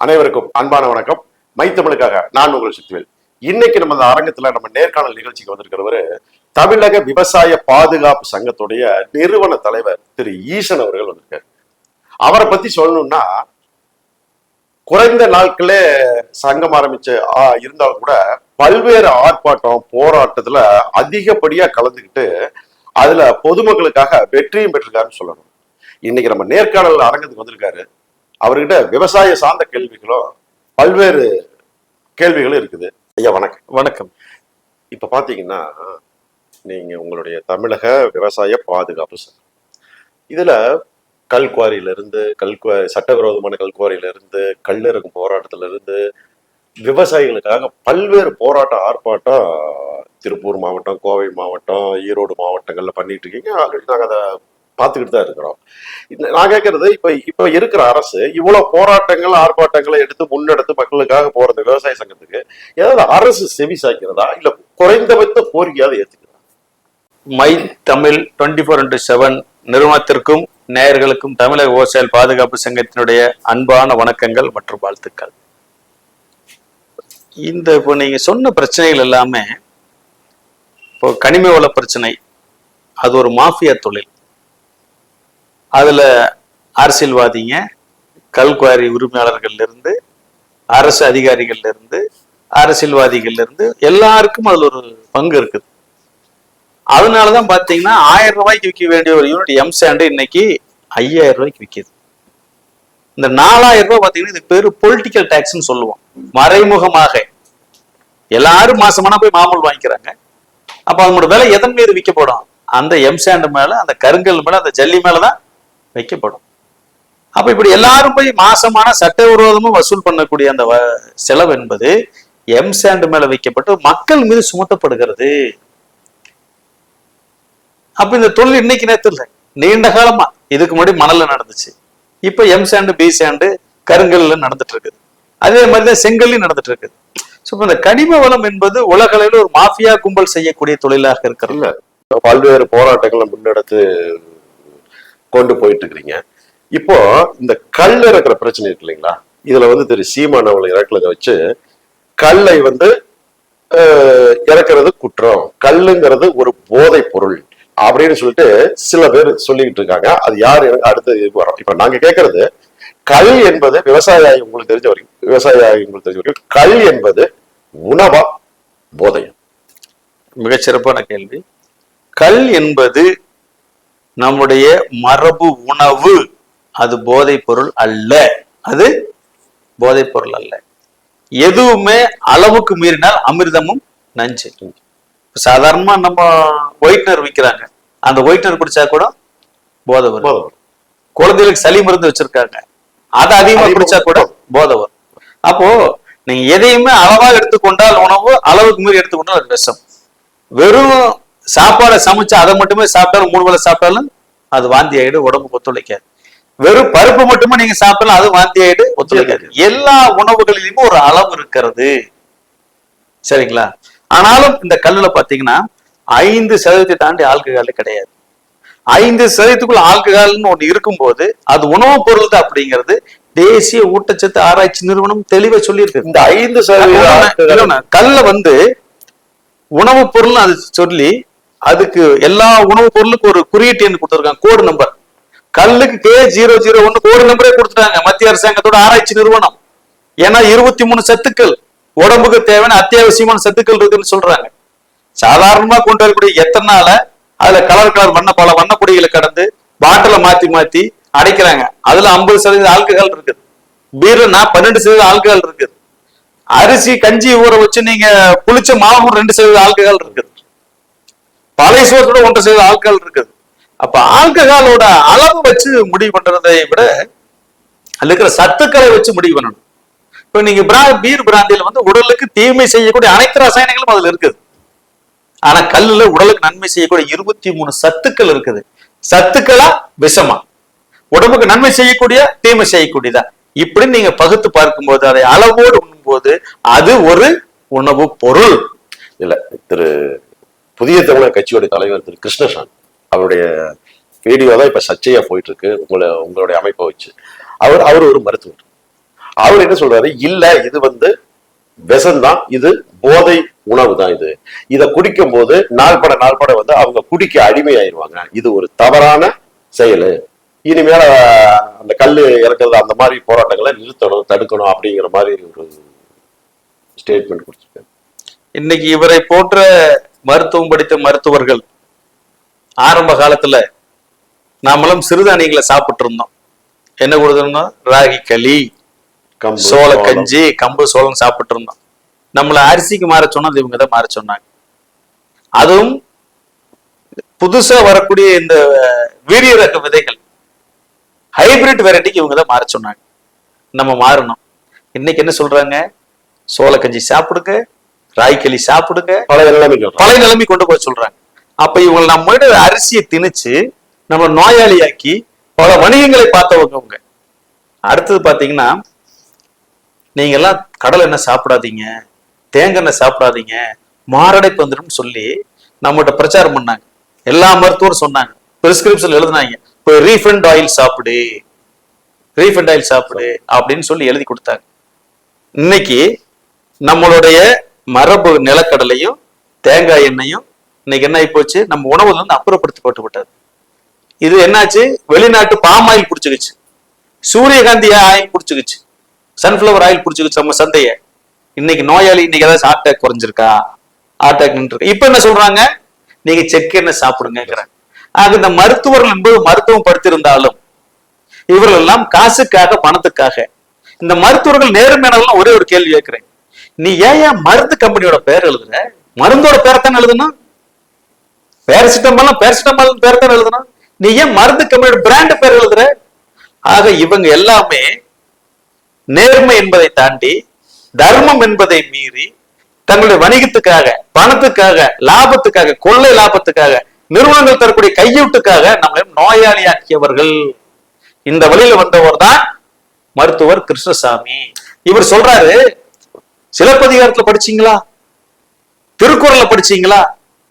அனைவருக்கும் அன்பான வணக்கம். மைத்தமிழுக்காக நான் உங்கள் சித்துவேல் இன்னைக்கு நம்ம இந்த அரங்கத்துல நம்ம நேர்காணல் நிகழ்ச்சிக்கு வந்திருக்கிறவரு தமிழக விவசாய பாதுகாப்பு சங்கத்துடைய நிறுவன தலைவர் திரு ஈசன் அவர்கள் வந்திருக்காரு. அவரை பத்தி சொல்லணும்னா குறைந்த நாட்களே சங்கம் ஆரம்பிச்சு இருந்தாலும் கூட பல்வேறு ஆர்ப்பாட்டம் போராட்டத்துல அதிகப்படியா கலந்துக்கிட்டு அதுல பொதுமக்களுக்காக வெற்றியும் பெற்றிருக்காருன்னு சொல்லணும். இன்னைக்கு நம்ம நேர்காணல் அரங்கத்துக்கு வந்திருக்காரு. அவர்கிட்ட விவசாய சார்ந்த கேள்விகளும் பல்வேறு கேள்விகளும் இருக்குது. ஐயா வணக்கம். வணக்கம். இப்ப பாத்தீங்கன்னா நீங்க உங்களுடைய தமிழக விவசாய பாதுகாப்பு சங்கம் இதுல கல்குவாரியில இருந்து கல்குவாரி சட்டவிரோதமான கல்குவாரியில இருந்து கல்லிறக்கும் போராட்டத்துல இருந்து விவசாயிகளுக்காக பல்வேறு போராட்டம் ஆர்ப்பாட்டம் திருப்பூர் மாவட்டம் கோவை மாவட்டம் ஈரோடு மாவட்டங்கள்ல பண்ணிட்டு இருக்கீங்க. ஆல்ரெடி நாங்க அதை பார்த்துக்கிட்டு தான் இருக்கிறோம். இந்த- நான் கேட்கறது இப்ப இப்ப இருக்கிற அரசு இவ்வளவு போராட்டங்கள் ஆர்ப்பாட்டங்களை எடுத்து முன்னெடுத்து மக்களுக்காக போறது விவசாய சங்கத்துக்கு ஏதாவது அரசு செவி சாய்க்கிறதா? இல்ல குறைந்தபட்ச கோரிக்கையாவது ஏத்துக்கிறதா? My Tamil twenty four into seven நிறுவனத்திற்கும் நேயர்களுக்கும் தமிழக விவசாய பாதுகாப்பு சங்கத்தினுடைய அன்பான வணக்கங்கள் மற்றும் வாழ்த்துக்கள். இந்த இப்போ நீங்க சொன்ன பிரச்சனைகள் எல்லாமே இப்போ கனிம வள பிரச்சனை அது ஒரு மாஃபியா தொழில். அதில் அரசியல்வாதிங்க கல்குவாரி உரிமையாளர்கள்லேருந்து அரசு அதிகாரிகள்லேருந்து அரசியல்வாதிகள்லேருந்து எல்லாருக்கும் அதில் ஒரு பங்கு இருக்குது. அதனால தான் பார்த்தீங்கன்னா ஆயிரம் ரூபாய்க்கு விற்க வேண்டிய ஒரு யூனிட் எம் சாண்டு இன்னைக்கு ஐயாயிரம் ரூபாய்க்கு விற்கிது இந்த நாலாயிரம் ரூபாய் பார்த்தீங்கன்னா இதுக்கு பேர் பொலிட்டிக்கல் டேக்ஸ்ன்னு சொல்லுவோம். மறைமுகமாக. எல்லாரும் மாசமானா போய் மாமூல் வாங்கிக்கிறாங்க. அப்போ அதனோட விலை எதன் மீது விற்கப்படும்? அந்த எம் சாண்டு மேலே அந்த கருங்கல் மேலே அந்த ஜல்லி மேலே தான் வைக்கப்படும். அப்ப இப்படி எல்லாரும் போய் மாசமான சட்டவிரோதமும் வசூல் பண்ணக்கூடிய அந்த செலவு என்பது எம் சாண்ட் மேல வைக்கப்பட்டு மக்கள் மீது சுமத்தப்படுகிறது. அப்ப இந்த தொழில் இன்னைக்கு நேரத்தில் நீண்ட காலமா இதுக்கு முன்னாடி மணல்ல நடந்துச்சு. இப்ப எம் சாண்டு பி சாண்டு கருங்கல்ல நடந்துட்டு இருக்குது அதே மாதிரிதான் செங்கல்லையும் நடந்துட்டு இருக்குது ஸோ இந்த கனிம வளம் என்பது உலக அளவில் ஒரு மாஃபியா கும்பல் செய்யக்கூடிய தொழிலாக இருக்கிறது. பல்வேறு போராட்டங்களை முன்னெடுத்து கொண்டு போயிட்டு இருக்கிறீங்க இப்போ இந்த கல் இறக்குற பிரச்சனை இருக்கு இல்லைங்களா? இதுல வந்து திரு சீமான் அவங்களை இறக்குறத வச்சு கல்லை வந்து இறக்குறது குற்றம். கல்லுங்கிறது ஒரு போதை பொருள் அப்படின்னு சொல்லிட்டு சில பேர் சொல்லிக்கிட்டு இருக்காங்க. அது யார் அடுத்த வரும். இப்ப நாங்க கேட்கறது கல் என்பது விவசாய உங்களுக்கு தெரிஞ்ச வரைக்கும் விவசாய உங்களுக்கு தெரிஞ்ச வரைக்கும் கல் என்பது உணவா போதையா? மிகச் சிறப்பான கேள்வி. கல் என்பது நம்முடைய மரபு உணவு அது போதைப் பொருள் அல்ல. அது போதைப் பொருள் அல்ல. எதுவுமே அளவுக்கு மீறினால் அமிர்தமும் நஞ்சு சாதாரணமா நம்ம ஒயிட்னர் விற்கிறாங்க அந்த ஒயிட்னர் குடிச்சா கூட போதை வரும். குழந்தைகளுக்கு சளி மருந்து வச்சிருக்காங்க. அதை அதிகமா குடிச்சா கூட போதை வரும். அப்போ நீங்க எதையுமே அளவா எடுத்துக்கொண்டால் உணவு அளவுக்கு மீறி எடுத்துக்கொண்டால் அது விஷம். வெறும் சாப்பாடை சமைச்சு அதை மட்டுமே சாப்பிட்டாலும் மூணு வேளை சாப்பிட்டாலும் அது வாந்தி ஆயிடு உடம்புக்கு ஒத்துழைக்காது. வெறும் பருப்பு மட்டுமே நீங்க சாப்பிட்டாலும் அது வாந்தி ஆயிடு ஒத்துழைக்காது. எல்லா உணவுகளிலுமே ஒரு அளவு இருக்கிறது. சரிங்களா? ஆனாலும் இந்த கல்லுல பாத்தீங்கன்னா ஐந்து சதவீதத்தை தாண்டி ஆல்கஹால் கிடையாது. ஐந்து சதவீதத்துக்குள்ள ஆல்கஹால்னு ஒண்ணு இருக்கும்போது அது உணவுப் பொருள் தான் அப்படிங்கிறது தேசிய ஊட்டச்சத்து ஆராய்ச்சி நிறுவனம் தெளிவா சொல்லியிருக்கு. இந்த ஐந்து சதவீத ஆட்கள் இல்லைண்ணா, கல்ல வந்து உணவுப் பொருள் அது சொல்லி அதுக்கு எல்லா உணவுப் பொருளுக்கும் ஒரு குறியீட்டு எண் கொடுத்துருக்காங்க. கோடு நம்பர் கல்லுக்கு கே ஜீரோ ஜீரோ ஒன்னு கோடு நம்பரே கொடுத்துட்டாங்க. மத்திய அரசாங்கத்தோட ஆராய்ச்சி நிறுவனம். ஏன்னா இருபத்தி மூணு சத்துக்கள். உடம்புக்கு தேவையான அத்தியாவசியமான சத்துக்கள் இருக்குன்னு சொல்றாங்க. சாதாரணமா கொண்டு வரக்கூடிய எத்தனை நாள அதுல கலர் கலர் வண்ண பல வண்ணப்பொடிகளை கடந்து பாட்டில மாத்தி மாத்தி அடைக்கிறாங்க. அதுல ஐம்பது சதவீதம் ஆல்கஹால் இருக்குது. பீர்னா பன்னெண்டு சதவீத ஆல்கஹால் இருக்குது. அரிசி கஞ்சி ஊற வச்சு நீங்க புளிச்ச மாவு ரெண்டு சதவீத ஆல்கஹால் இருக்குது. பழைய சோத்தோட ஒன்றரை செய்த ஆல்கஹால் இருக்குது. அப்ப ஆல்கஹாலோட அளவு வச்சு முடிவு பண்றதை விட அதுல இருக்கிற சத்துக்களை வச்சு முடிவு பண்ணணும். இப்ப நீங்க பிரா பீர் பிராந்தியில வந்து உடலுக்கு தீமை செய்யக்கூடிய அனைத்து ரசாயனங்களும் அதுல இருக்குது. ஆனா கல்லுல உடலுக்கு நன்மை செய்யக்கூடிய இருபத்தி மூணு சத்துக்கள் இருக்குது. சத்துக்களா விஷமா? உடம்புக்கு நன்மை செய்யக்கூடிய தீமை செய்யக்கூடியதா? இப்படி நீங்க பகுத்து பார்க்கும்போது அதை அளவோடு உண்ணும்போது அது ஒரு உணவு பொருள். இல்ல திரு புதிய தமிழர் கட்சியோட தலைவர் திரு கிருஷ்ணசாமி. அவருடைய வீடியோ தான் இப்ப சர்ச்சையா போயிட்டு இருக்கு உங்களை உங்களுடைய அமைப்பை வச்சு. அவர் அவர் ஒரு மருத்துவர். அவர் என்ன சொல்றாரு? இல்ல இது வந்து விஷம்தான் இது போதை உணவு தான் இது. இதை குடிக்கும் போது நாள்பட நாள்பட வந்து அவங்க குடிக்க அடிமையாயிருவாங்க. இது ஒரு தவறான செயல். இனிமேல அந்த கல் இறக்குறது அந்த மாதிரி போராட்டங்களை நிறுத்தணும் தடுக்கணும் அப்படிங்கிற மாதிரி ஒரு ஸ்டேட்மெண்ட் கொடுத்துருக்காரு. இன்னைக்கு இவரை போன்ற மருத்துவம் படித்த மருத்துவர்கள் ஆரம்ப காலத்துல நாமெல்லாம் சிறுதானியங்களை சாப்பிட்டு இருந்தோம் என்ன கொடுத்துருந்தோம்? ராகி களி சோள. கஞ்சி கம்பு சோளம் சாப்பிட்டு இருந்தோம் நம்மள அரிசிக்கு மாற சொன்னது இவங்க தான் மாற சொன்னாங்க. அதுவும் புதுசா வரக்கூடிய இந்த வீரிய ரக விதைகள் ஹைபிரிட் வெரைட்டிக்கு இவங்க தான் மாற சொன்னாங்க. நம்ம மாறணும். இன்னைக்கு என்ன சொல்றாங்க? சோள கஞ்சி சாப்பிடுங்க ராகி களி சாப்பிடுங்க. பழைய வர்றோம். பழைய நிலைமை கொண்டு போய் சொல்றாங்க. அப்ப இவங்க நம்ம அரிசியை திணிச்சு நம்ம நோயாளியாக்கி பல வணிகங்களை பார்த்தவங்க அவங்க அடுத்தது பாத்தீங்கன்னா நீங்க எல்லாம் கடலை எண்ணெய் சாப்பிடாதீங்க தேங்காய் எண்ணெய் சாப்பிடாதீங்க மாரடைப்பு வந்துடும் சொல்லி நம்மகிட்ட பிரச்சாரம் பண்ணாங்க. எல்லா மருத்துவரும் சொன்னாங்க. பிரிஸ்கிரிப்ஷன் எழுதுனாங்க. இப்போ ரீஃபண்ட் ஆயில் சாப்பிடு ரீஃபண்ட் ஆயில் சாப்பிடு அப்படின்னு சொல்லி எழுதி கொடுத்தாங்க. இன்னைக்கு நம்மளுடைய மரபு நிலக்கடலையும் தேங்காய் எண்ணெயும் இன்னைக்கு என்ன ஆகி போச்சு நம்ம உணவுல இருந்து அப்புறப்படுத்தப்பட்டு விட்டது. இது என்னாச்சு? வெளிநாட்டு பாம் ஆயில் பிடிச்சிக்கிச்சு. சூரியகாந்தி ஆயில் பிடிச்சிக்கிச்சு? சன்ஃபிளவர் ஆயில் பிடிச்சிக்கிச்சு நம்ம சந்தைய. இன்னைக்கு நோயாளி இன்னைக்கு ஏதாவது ஹார்ட் அட்டாக் குறைஞ்சிருக்கா? ஹார்ட் அட்டாக் நின்று இப்ப என்ன சொல்றாங்க? நீங்க செக் என்ன சாப்பிடுங்கிறாங்க ஆக இந்த மருத்துவர்கள் என்பது மருத்துவம் படுத்திருந்தாலும் இவர்கள் எல்லாம் காசுக்காக பணத்துக்காக. இந்த மருத்துவர்கள் நேர்மையானதெல்லாம் ஒரே ஒரு கேள்வி கேட்கிறேன். நீ ஏன் ஏன் மருந்து கம்பெனியோட பேர் எழுதுற? மருந்தோட பேரை தானே எழுதணும் பேரசிட்டமால் பேரசிட்டமால் பேர் தானே எழுதணும் நீ ஏன் மருந்து கம்பெனியோட பிராண்ட் பேர் எழுதுற? ஆக இவங்க எல்லாமே நேர்மை என்பதை தாண்டி தர்மம் என்பதை மீறி தங்களுடைய வணிகத்துக்காக பணத்துக்காக லாபத்துக்காக கொள்ளை லாபத்துக்காக நிறுவனங்கள் தரக்கூடிய கையூட்டுக்காக நம்மளை நோயாளியாக்கியவர்கள். இந்த வழியில வந்தவர் தான் மருத்துவர் கிருஷ்ணசாமி. இவர் சொல்றாரு சிலப்பதிகாரத்துல படிச்சீங்களா? திருக்குறள்ல படிச்சீங்களா?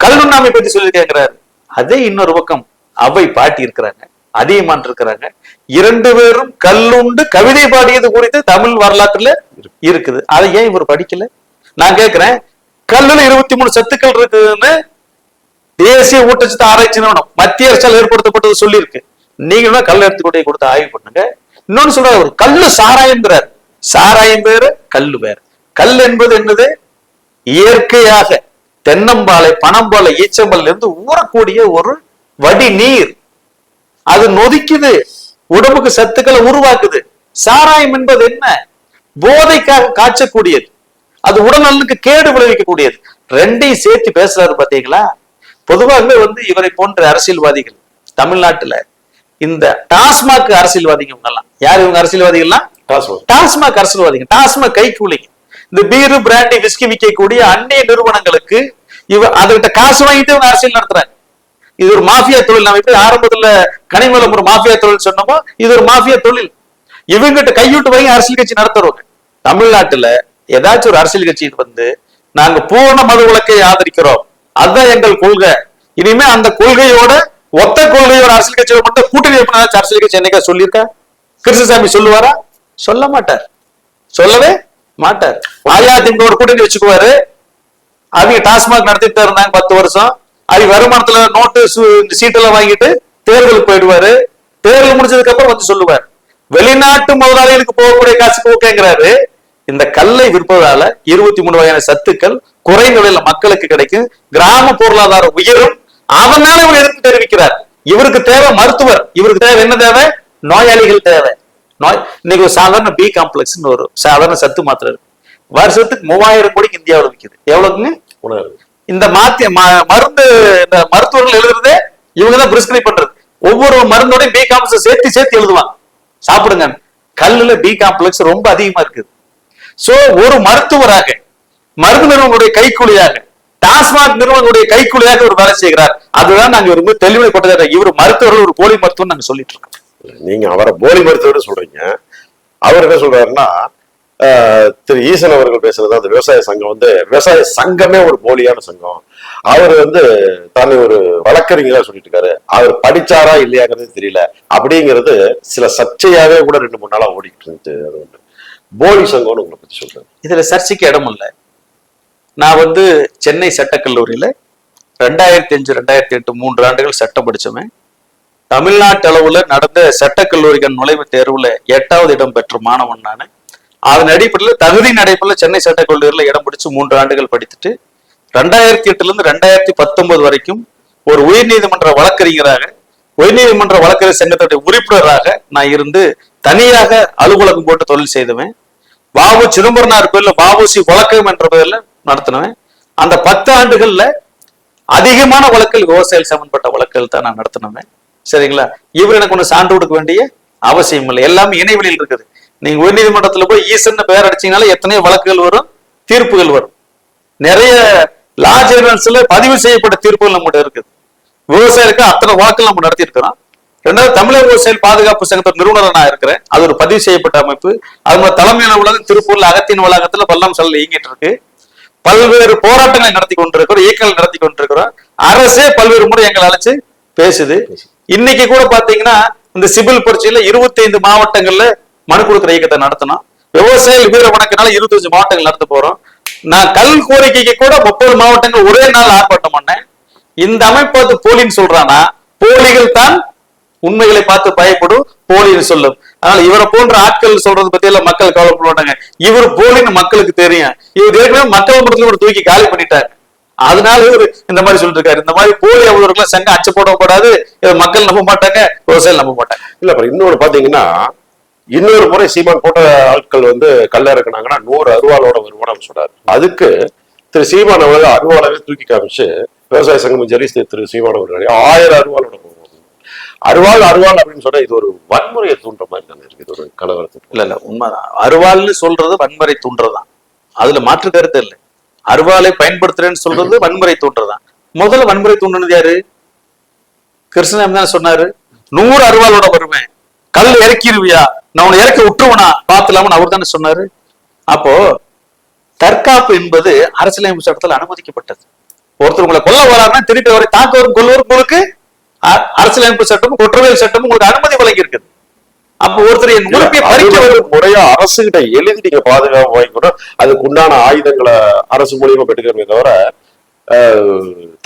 கல்லுண்ணாமை பத்தி சொல்லி கேட்கிறாரு. அதே இன்னொரு பக்கம் அவை பாட்டி இருக்கிறாங்க அதிகமான் இருக்கிறாங்க. இரண்டு பேரும் கல்லுண்டு கவிதை பாடியது குறித்து தமிழ் வரலாற்றுல இருக்குது. அதை ஏன் இவர் படிக்கல? நான் கேட்கிறேன் கல்லுல இருபத்தி மூணு சத்துக்கள் இருக்குதுன்னு தேசிய ஊட்டச்சத்து ஆராய்ச்சி நிறுவனம் மத்திய அரசால் ஏற்படுத்தப்பட்டது சொல்லியிருக்கு. நீங்க கல் எடுத்து கொடுத்து ஆய்வு பண்ணுங்க. இன்னொன்னு சொல்றாரு ஒரு கல்லு சாராயம்ங்கிறார். சாராயம் பேரு கல்லு பேரு கல் என்பது என்னது? இயற்கையாக. தென்னம்பாலை பனம்பாலை ஈச்சம்பாலைல இருந்து ஊறக்கூடிய ஒரு வடி நீர். அது நொதிக்குது. உடம்புக்கு சத்துக்களை உருவாக்குது. சாராயம் என்பது என்ன? போதைக்காக காய்ச்சக்கூடியது. அது உடல்நலனுக்கு கேடு விளைவிக்கக்கூடியது. ரெண்டையும் சேர்த்து பேசுறாரு பாத்தீங்களா பொதுவாகவே வந்து இவரை போன்ற அரசியல்வாதிகள் தமிழ்நாட்டுல இந்த டாஸ்மாக் அரசியல்வாதிங்க இவங்கெல்லாம். யார் இவங்க அரசியல்வாதிகள்லாம்? டாஸ்மாக். டாஸ்மாக் அரசியல்வாதிங்க. டாஸ்மாக் கை கூலிங்க. இந்த பீரு பிராண்டி விஸ்கி விற்கக்கூடிய அந்நிய நிறுவனங்களுக்கு இவ அதுகிட்ட காசு வாங்கிட்டு இவங்க அரசியல் நடத்துறாங்க. இது ஒரு மாஃபியா தொழில். நம்ம எப்படி ஆரம்பத்துல கனிமலம் ஒரு மாஃபியா தொழில் சொன்னோமோ இது ஒரு மாஃபியா தொழில். இவங்கிட்ட கையூட்டு வாங்கி அரசியல் கட்சி நடத்துறவங்க. தமிழ்நாட்டுல ஏதாச்சும் ஒரு அரசியல் கட்சி வந்து நாங்க பூர்ண மது விலக்கை ஆதரிக்கிறோம். அதுதான் எங்கள் கொள்கை. இனிமே அந்த கொள்கையோட ஒத்த கொள்கையோட அரசியல் கட்சியோட மட்டும் கூட்டணி அரசியல் கட்சி என்னைக்கா சொல்லியிருக்கா? கிருஷ்ணசாமி சொல்லுவாரா? சொல்ல மாட்டார். சொல்லவே மாட்டார். அஇஅதிமுக ஒரு கூட்டணி வச்சுக்குவாரு. அவங்க டாஸ்மாக் நடத்திட்டு இருந்தாங்க பத்து வருஷம். அவங்க வருமானத்துல நோட்டு சீட்டெல்லாம் வாங்கிட்டு தேர்தலுக்கு போயிடுவாரு. தேர்தல் முடிஞ்சதுக்கு அப்புறம் வந்து சொல்லுவார். வெளிநாட்டு முதலாளிகளுக்கு போகக்கூடிய காசுக்கு ஓகேங்கிறாரு. இந்த கல்லை விற்பதால இருபத்தி மூணு வகையான சத்துக்கள் குறைந்த விலையில மக்களுக்கு கிடைக்கும். கிராம பொருளாதாரம் உயரும். அதனால இவர் எதிர்ப்பு தெரிவிக்கிறார். இவருக்கு தேவை மருத்துவர். இவருக்கு தேவை என்ன தேவை? நோயாளிகள் தேவை. நோய் இன்னைக்கு ஒரு சாதாரண பி காம்ப்ளெக்ஸ்னு ஒரு சாதாரண சத்து மாத்திரை இருக்கு. வருஷத்துக்கு மூவாயிரம் கோடிக்கு இந்தியாவில் விற்குது எவ்வளவுங்க இந்த மாத்தி மருந்து இந்த மருத்துவர்கள் எழுதுறதே இவங்க தான் பிரிஸ்கிரைப் பண்றது. ஒவ்வொரு மருந்தோட பி காம்ப்ளெக்ஸ் சேர்த்து சேர்த்து எழுதுவாங்க. சாப்பிடுங்க. கல்லுல பி காம்ப்ளெக்ஸ் ரொம்ப அதிகமா இருக்குது. சோ ஒரு மருத்துவராக மருந்து நிறுவனங்களுடைய கைக்கூலியாக டாஸ்மாக் நிறுவனங்களுடைய கைக்கூலியாக ஒரு வேலை செய்கிறார். அதுதான் நாங்க ரொம்ப தெளிவாக கொண்டது இவர் மருத்துவர்கள் ஒரு போலி மருத்துவம் நாங்க சொல்லிட்டு இருக்கோம். நீங்க அவரை போலி மருத்துவர் சொல்றீங்க. அவர் என்ன சொல்றாருன்னா திரு ஈசன் அவர்கள் பேசுறது அந்த விவசாய சங்கம் வந்து விவசாய சங்கமே ஒரு போலியான சங்கம். அவர் வந்து தன்னை ஒரு வழக்கறிஞரா சொல்லிட்டு இருக்காரு. அவர் படிச்சாரா இல்லையாங்கிறது தெரியல. அப்படிங்கிறது சில சர்ச்சையாவே கூட ரெண்டு மூணு நாளா ஓடிட்டு இருந்துச்சு அது வந்து போலி சங்கம்னு உங்களை பத்தி சொல்றேன். இதுல சர்ச்சைக்கு இடம் இல்லை. நான் வந்து சென்னை சட்டக்கல்லூரியில ரெண்டாயிரத்தி அஞ்சு ரெண்டாயிரத்தி எட்டு மூன்று ஆண்டுகள் சட்டம் படிச்சவன். தமிழ்நாட்டு அளவுல நடந்த சட்டக்கல்லூரிகள் நுழைவுத் தேர்வுல எட்டாவது இடம் பெற்ற மாணவன் நான். அதன் அடிப்படையில் தகுதி நடைபெறல சென்னை சட்டக்கல்லூரியில இடம் பிடிச்சு மூன்று ஆண்டுகள் படித்துட்டு ரெண்டாயிரத்தி எட்டுல இருந்து ரெண்டாயிரத்தி பத்தொன்பது வரைக்கும் ஒரு உயர்நீதிமன்ற வழக்கறிஞராக உயர்நீதிமன்ற வழக்கறிஞர் சங்கத்துடைய உறுப்பினராக நான் இருந்து தனியாக அலுவலகம் போட்டு தொழில் செய்துவேன். பாபு சிதம்பரனார் கோயில பாபுசி வழக்கம் என்ற பெயர்ல நடத்தினவேன். அந்த பத்து ஆண்டுகள்ல அதிகமான வழக்கில் விவசாயிகள் சம்பந்தப்பட்ட வழக்குகள் தான் நான் நடத்தினவேன். சரிங்களா? இவர் எனக்கு ஒன்று சான்று கொடுக்க வேண்டிய அவசியம் இல்லை. எல்லாமே இணைவெளியில் இருக்குது. நீங்க உயர்நீதிமன்றத்துல போய் ஈசன் பெயர் அடிச்சீங்கனால எத்தனையோ வழக்குகள் வரும் தீர்ப்புகள் வரும். நிறைய லா ஜேர்னல்ஸ்ல பதிவு செய்யப்பட்ட தீர்ப்புகள் நம்மகிட்ட இருக்குது. விவசாயிக்கு அத்தனை வாக்குகள் நம்ம நடத்தி இருக்கிறோம் ரெண்டாவது தமிழக விவசாய பாதுகாப்பு சங்கத்தோட நிறுவனர் நான் இருக்கிறேன். அது ஒரு பதிவு செய்யப்பட்ட அமைப்பு. அது மாதிரி தலைமை அலுவலகம் திருப்பூர்ல அகத்தின் வளாகத்துல பல்லம் செல்ல இயங்கிட்டு இருக்கு. பல்வேறு போராட்டங்களை நடத்தி கொண்டிருக்கிறோம் இயக்கங்கள் நடத்தி கொண்டிருக்கிறோம். அரசே பல்வேறு முறை எங்களை அழைச்சு பேசுது. இன்னைக்கு கூட பாத்தீங்கன்னா இந்த சிவில் பரீட்சையில 25 மாவட்டங்கள்ல மனு கொடுக்குற இயக்கத்தை நடத்தணும் விவசாயிகள் வீர வணக்கனால 25 மாவட்டங்கள் நடத்த போறோம். நான் கல் கோரிக்கைக்கு கூட முப்பது மாவட்டங்கள் ஒரே நாள் ஆர்ப்பாட்டம் பண்ணேன். இந்த அமைப்பு வந்து போலின்னு சொல்றானா போலிகள் தான் உண்மைகளை பார்த்து பயப்படும் போலின்னு சொல்லும். அதனால இவரை போன்ற ஆட்கள் சொல்றது பத்தி எல்லாம் மக்கள் கவலைப்பட மாட்டாங்க. இவர் போலின்னு மக்களுக்கு தெரியும். இவர் ஏற்கனவே மக்கள் மன்றத்துல ஒரு தூக்கி காலி பண்ணிட்டார். அதனால இவர் இந்த மாதிரி சொல்லிட்டு இருக்காரு இந்த மாதிரி போலி அலுவலர்கள் சங்கம் அச்சு போடக்கூடாது மக்கள் நம்ப மாட்டாங்க விவசாயிகள் நம்ப மாட்டாங்க. இல்ல அப்புறம் இன்னொன்னு பாத்தீங்கன்னா இன்னொரு முறை சீமான் போட்ட ஆட்கள் வந்து கல்ல இறக்குனாங்கன்னா நூறு அருவாளோட வருமானம் சொல்றாரு. அதுக்கு திரு சீமான் அவர்கள் அருவாளவே தூக்கி காமிச்சு விவசாய சங்கம் சரி திரு சீமான் அவர்கள் ஆயிரம் அருவாளோட. அருவாள் அருவாள் அப்படின்னு சொன்னா இது ஒரு வன்முறையை தூண்டுற மாதிரி தானே இருக்கு. இது ஒரு கலவரத்துக்கு இல்ல இல்ல உண்மைதான். அருவாள்னு சொல்றது வன்முறை தூண்டுறதுதான். அதுல மாற்று கருத்து இல்லை. அருவாளை பயன்படுத்துறேன்னு சொல்றது வன்முறை தூண்டுறதுதான் முதல்ல வன்முறை தூண்டுனது யாரு? கிருஷ்ணன் தான் சொன்னாரு நூறு அருவாளோட வருவேன். கல் இறக்கிடுவியா நான் உன்னை இறக்க விட்டுருவனா? பாத்துலாமன்னு அவர் தானே சொன்னாரு. அப்போ தற்காப்பு என்பது அரசியலமைப்பு சட்டத்தில் அனுமதிக்கப்பட்டது. ஒருத்தர் உங்களை கொல்ல வராருன்னா திருப்பி அவரை தாக்க வரும் கொல்லுவரும் உங்களுக்கு அ- அரசியலமைப்பு சட்டமும் குற்றவியல் சட்டமும் உங்களுக்கு அனுமதி வழங்கி இருக்குது அப்போ ஒருத்தர் உறுப்பை பறிக்க முறையா அரசு கிட்ட எழுதி நீங்க பாதுகாப்பு வாங்கிக்கணும். அதுக்கு உண்டான ஆயுதங்களை அரசு மூலியமா பெற்றுக்கிறமே தவிர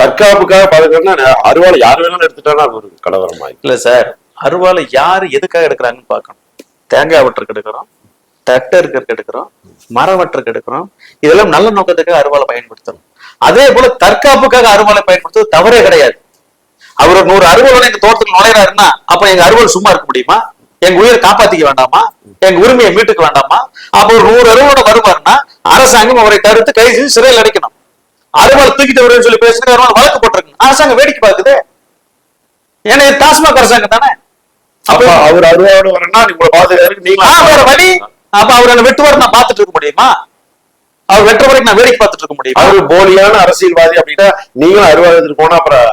தற்காப்புக்காக பாதுகாப்புனா அருவாளை யார் வேணாலும் எடுத்துட்டானா அது ஒரு கலவரம் இல்ல சார் அருவாளை யாரு எதுக்காக எடுக்கிறாங்கன்னு பார்க்கணும். தேங்காய் வெட்டுறதுக்கு எடுக்கிறோம் தட்டை இருக்கிறதுக்கு எடுக்கிறோம் மரம் வெட்டுறதுக்கு எடுக்கிறோம். இதெல்லாம் நல்ல நோக்கத்துக்காக அருவாளை பயன்படுத்தணும். அதே போல தற்காப்புக்காக அருவாளை பயன்படுத்துவது தவறே கிடையாது. அவர் நூறு அருவாளை எங்க தோட்டத்துக்கு நுழையிறாருன்னா அப்ப எங்க அருவாள் சும்மா இருக்க முடியுமா? எங்க உயிரை காப்பாத்திக்க வேண்டாமா? எங்க உரிமையை மீட்டுக்க வேண்டாமா? அப்ப ஒரு நூறு அருவாளோட வருவாருன்னா அரசாங்கம் அவரை தடுத்து கைது செஞ்சு சிறையில் அடைக்கணும். அருவாள் தூக்கிட்டு வருவேன்னு சொல்லி பேசுறது வழக்கு போட்டிருக்கு அரசாங்கம் வேடிக்கை பார்க்குது. ஏன்னா டாஸ்மாக் அரசாங்கம் தானே? அப்ப அவர் அருவாவோட வரனா உங்களை பாதுகாப்பு நீங்க வழி. அப்ப அவர் என்ன வெட்டுவார் நான் பார்த்துட்டு இருக்க முடியுமா? அவர் வெட்டுற வரைக்கும் நான் வேடிக்கை பார்த்துட்டு இருக்க முடியுமா? அவர் போலியான அரசியல்வாதி அப்படின்னா நீங்களும் எடுத்துட்டு போனா அப்புறம்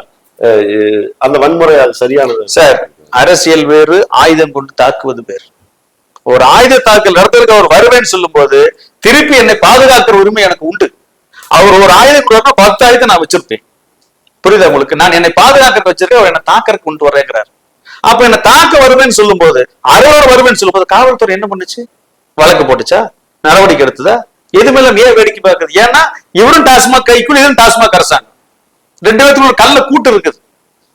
அந்த வன்முறை அது சரியானது. சார் அரசியல் வேறு ஆயுதம் கொண்டு தாக்குவது வேறு. ஒரு ஆயுத தாக்கல் நடத்துறதுக்கு அவர் வருவேன்னு சொல்லும்போது திருப்பி என்னை பாதுகாக்கிற உரிமை எனக்கு உண்டு. அவர் ஒரு ஆயுதம் கொடுத்தா பத்து ஆயுதம் நான் வச்சிருப்பேன். புரியுதா உங்களுக்கு? நான் என்னை பாதுகாக்க வச்சிருக்கேன் அவர் என்னை தாக்கறதுக்கு கொண்டு வரேங்கிறார் அப்ப என்ன தாக்க வருவேன்னு சொல்லும்போது அறுவர் வருவேன்னு சொல்லும்போது காவல்துறை என்ன பண்ணுச்சு? வழக்கு போட்டுச்சா? நடவடிக்கை எடுத்ததா? எது மேல ஏன் வேடிக்கை பார்க்குது? ஏன்னா இவரும் டாஸ்மாக் கைக்குள் இதுவும் டாஸ்மாக் அரசாங்கம். ரெண்டு பேத்துக்குள்ள ஒரு கல்ல கூட்டு இருக்குது.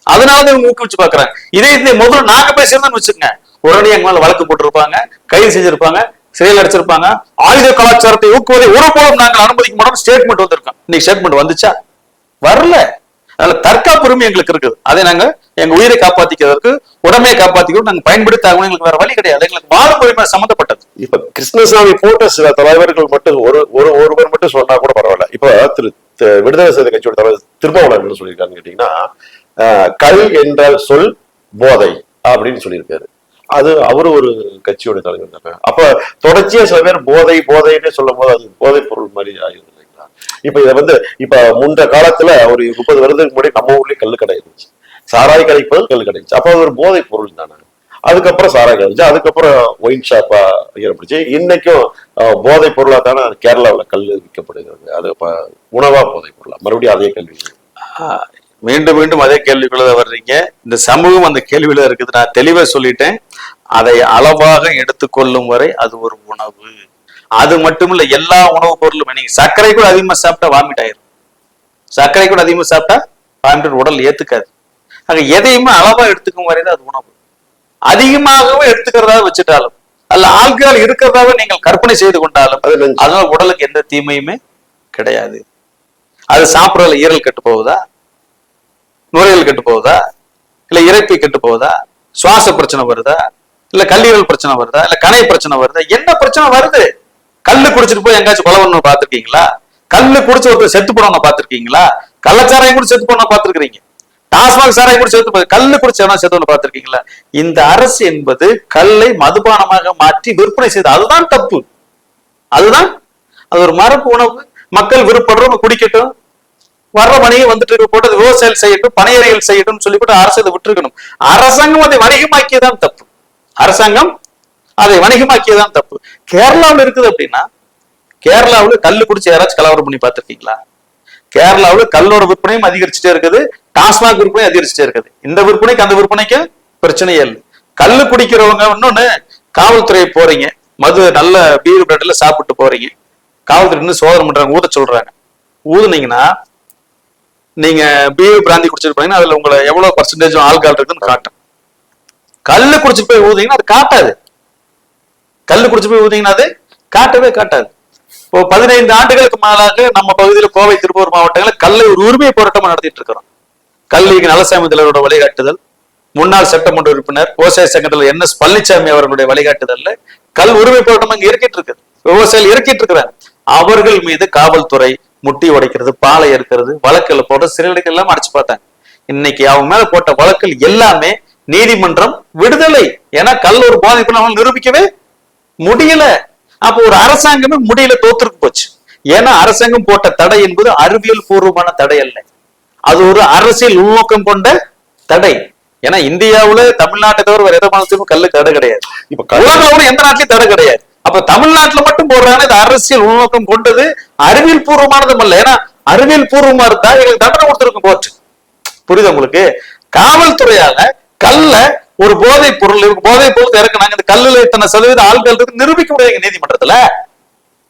அதனால இவங்க ஊக்குவிச்சு பாக்குறாங்க இதே இந்த முதல்ல நாங்க பேசியிருந்தோம்னு வச்சுக்கோங்க. உடனே எங்க மேல வழக்கு போட்டிருப்பாங்க கைது செஞ்சிருப்பாங்க சிறையில் அடைச்சிருப்பாங்க. ஆயுத கலாச்சாரத்தை ஊக்குவதை ஒருபோதும் நாங்கள் அனுமதிக்க மாட்டோம் ஸ்டேட்மெண்ட் வந்திருக்கோம். இன்னைக்கு ஸ்டேட்மெண்ட் வந்துச்சா? வரல. அதனால தற்காப்பு உரிமை எங்களுக்கு இருக்குது. அதை நாங்க எங்க உயிரை காப்பாத்திக்கிறதுக்கு உடமையை காப்பாத்திக்கிறோம் நாங்க பயன்படுத்த ஆகணும். எங்களுக்கு வேற வழி கிடையாது. எங்களுக்கு வாழும் உரிமை சம்மந்தப்பட்டது. இப்ப கிருஷ்ணசாமி போட்ட சில தலைவர்கள் மட்டும் ஒரு ஒரு ஒருவர் மட்டும் சொன்னா கூட பரவாயில்ல. இப்ப திரு விடுதலை செய்த கட்சியோட தலைவர் திருமாவளவன் என்ன கேட்டீங்கன்னா கல் என்ற சொல் போதை அப்படின்னு சொல்லியிருக்காரு. அது அவரு ஒரு கட்சியோட தலைவர் தானே. அப்ப தொடர்ச்சியா சில பேர் போதை போதைன்னு சொல்லும் போது அது போதைப் பொருள் மாதிரி ஆயிடுது இல்லைங்களா? இப்ப இதை வந்து இப்ப முந்த காலத்துல ஒரு முப்பது வருடத்துக்கு முன்னாடி நம்ம ஊர்லயே கல் கடை இருந்துச்சு. சாராய் கடைக்கு கல் கல்லு கடை இருந்துச்சு. அப்ப அது ஒரு போதைப் பொருள் தானே. அதுக்கப்புறம் சாராய் கடை அதுக்கப்புறம் ஒயின் ஷாப்பா ஏற்படுச்சு. இன்னைக்கும் அஹ், போதைப் பொருளா தானே கேரளாவில் கல் விற்கப்படுகிறது. அது இப்ப உணவா போதைப் பொருளா மறுபடியும் அதே கல்வி மீண்டும் மீண்டும் அதே கேள்விக்குள்ள வர்றீங்க. இந்த சமூகம் அந்த கேள்வியில இருக்குது. நான் தெளிவா சொல்லிட்டேன். அதை அளவாக எடுத்துக்கொள்ளும் வரை அது ஒரு உணவு. அது மட்டும் இல்ல எல்லா உணவுப் பொருளும் நீங்க சர்க்கரை கூட அதிகமா சாப்பிட்டா வாமிட் ஆயிரும். சர்க்கரை கூட அதிகமா சாப்பிட்டா வாமிட் உடல் ஏத்துக்காது. ஆக எதையுமே அளவா எடுத்துக்கும் வரைதான் அது உணவு. அதிகமாகவே எடுத்துக்கிறதா வச்சுட்டாலும் அல்ல ஆல்கஹால் இருக்கிறதாவே நீங்கள் கற்பனை செய்து கொண்டாலும். அதனால உடலுக்கு எந்த தீமையுமே கிடையாது. அது சாப்பிடறதுல ஈரல் கெட்டு போகுதா? நுரையீரல் கெட்டு போகுதா? இல்ல இறைப்பை கெட்டு போகுதா? சுவாச பிரச்சனை வருதா? இல்ல கல்லீரல் பிரச்சனை வருதா? இல்ல கணை பிரச்சனை வருதா? என்ன பிரச்சனை வருது? கல்லு குடிச்சிட்டு போய் எங்காச்சும் கொலை பண்ண பாத்திருக்கீங்களா கல்லு குடிச்சு ஒருத்தர் செத்து போனவங்க பாத்திருக்கீங்களா கள்ளச்சாராயம் கூட செத்து போன பாத்திருக்கீங்க டாஸ்மாக் சாராயம் கூட செத்து கல்லு குடிச்சு எவனா செத்து போன பாத்திருக்கீங்களா இந்த அரசு என்பது கல்லை மதுபானமாக மாற்றி விற்பனை செய்து அதுதான் தப்பு. அதுதான். அது ஒரு மரபு உணவு. மக்கள் விருப்பப்படுறவங்க குடிக்கட்டும். வர்ற வணிகம் வந்துட்டு இருக்க போட்டு விவசாயம் செய்யட்டும் பனையறைகள் செய்யட்டும் சொல்லிவிட்டு அரசு அதை விட்டுருக்கணும். அரசாங்கம் அதை வணிகமாக்கியதான் தப்பு. அரசாங்கம் அதை வணிகமாக்கியதான் தப்பு. கேரளாவில் இருக்குது அப்படின்னா கேரளாவில் கல்லு குடிச்சு யாராச்சும் கலவரம் பண்ணி பார்த்துருக்கீங்களா? கேரளாவில் கல்லோட விற்பனையும் அதிகரிச்சுட்டே இருக்குது டாஸ்மாக் விற்பனை அதிகரிச்சுட்டே இருக்குது. இந்த விற்பனைக்கு அந்த விற்பனைக்கு பிரச்சனையே இல்லை. கல்லு குடிக்கிறவங்க இன்னொன்னு காவல்துறை போறீங்க. மது நல்ல பீர் பிரெட்ல சாப்பிட்டு போறீங்க. காவல்துறை சோதனை பண்றாங்க ஊத சொல்றாங்க. ஊதுனீங்கன்னா நீங்க பிஏ பிராந்தி குடிச்சிட்டு போனீங்கன்னா அதுல உங்களை எவ்வளவு பர்சன்டேஜ் ஆல்கால் இருக்குன்னு காட்டும் கல்லு குடிச்சிட்டு போய் ஊதிங்கன்னா அது காட்டாது. கல்லு குடிச்சு போய் ஊதிங்கன்னா அது காட்டவே காட்டாது. இப்போ பதினைந்து ஆண்டுகளுக்கு மேலாக நம்ம பகுதியில கோவை திருப்பூர் மாவட்டங்களில் கல்லை ஒரு உரிமை போராட்டமா நடத்திட்டு இருக்கிறோம். கல்விக்கு நலசாமி தலைவரோட வழிகாட்டுதல் முன்னாள் சட்டமன்ற உறுப்பினர் விவசாய சங்கத்தில் என் எஸ் பழனிசாமி அவர்களுடைய வழிகாட்டுதல்ல கல் உரிமை போராட்டம் அங்க இருக்கிட்டு இருக்கு விவசாயிகள் இருக்கிட்டு இருக்கிறாங்க அவர்கள் மீது காவல்துறை முட்டி உடைக்கிறது பாலை இருக்கிறது வழக்குல போட்டு சிறைகளுக்கு எல்லாம் அடிச்சு பார்த்தாங்க. இன்னைக்கு அவங்க மேல போட்ட வழக்கில் எல்லாமே நீதிமன்றம் விடுதலை ஏன்னா கல் ஒரு பாதிப்பு அவங்க நிரூபிக்கவே முடியல. அப்ப ஒரு அரசாங்கமே முடியல தோத்துருக்கு போச்சு. ஏன்னா அரசாங்கம் போட்ட தடை என்பது அறிவியல் பூர்வமான தடை அல்ல. அது ஒரு அரசியல் உள்நோக்கம் கொண்ட தடை. ஏன்னா இந்தியாவுல தமிழ்நாட்டை தவிர வேற எந்த மாநிலத்திலும் கல்லு தடை கிடையாது. இப்ப கூட எந்த நாட்டிலும் தடை கிடையாது. அப்ப தமிழ்நாட்டுல மட்டும் போடுறாங்க. இது அரசியல் உள்நோக்கம் கொண்டது அறிவியல் பூர்வமானதும் அல்ல. ஏன்னா அறிவியல் பூர்வமா இருந்தா எங்களுக்கு தண்டனை கொடுத்துருக்கும் கோர்ட் புரியுது உங்களுக்கு? காவல்துறையால கல்ல ஒரு போதைப் பொருள் இருக்கு போதைப் பொருள் இறக்குனாங்க. இந்த கல்லுல இத்தனை சதவீத ஆள்கள் இருக்கு நிரூபிக்க முடியாது நீதிமன்றத்துல.